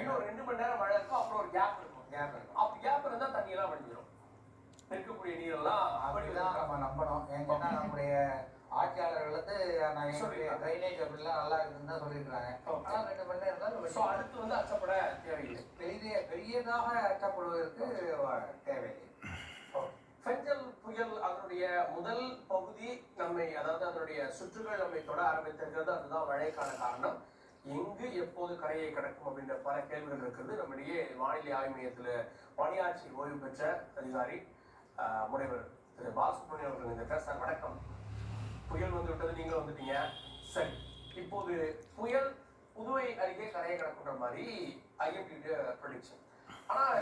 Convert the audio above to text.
இன்னும் ரெண்டு மணி நேரம் மழை இருக்கும் அப்புறம் ஒரு கேப் இருக்கும். கேப் இருக்கும். அப்ப கேப் இருந்தா தண்ணி எல்லாம் வடிஞ்சிடும் இருக்கக்கூடிய நீரெல்லாம் அப்படிதான் நம்ம நம்பணும். ஏன்னா நம்முடைய ஆட்சியாளர்கள் வந்து நான். ட்ரைனேஜ் அப்படிலாம் நல்லா இருக்குன்னு தான் சொல்லியிருக்காங்க Okay. ஆனால் ரெண்டு மணி நேரம் இருந்தாலும் அடுத்து வந்து அச்சப்பட தேவையில்லை. பெரிய பெரியதாக அச்சப்படுவதற்கு தேவையில்லை. பெஞ்சல் புயல் அதனுடைய முதல் பகுதி நம்மை அதாவது அதனுடைய சுற்றுகள் நம்மை தொட ஆரம்பித்திருக்கிறது. அதுதான் மழைக்கான காரணம். எங்கு எப்போது கரையை கடக்கும் அப்படின்ற பல கேள்விகள் இருக்கிறது நம்முடைய வானிலை ஆய்வு மையத்தில் பணியாற்றி ஓய்வு பெற்ற அதிகாரி முனைவர் திரு பாலசுப்ரமணியம் அவர்கள் இந்த சார் வணக்கம். புயல் வந்து விட்டது நீங்க வந்துட்டீங்க. சரி இப்போது புயல் புதுவை அருகே கரையை கடக்குன்ற மாதிரி ஐஎம்டி ப்ரொடிக்ஷன் ஆனால்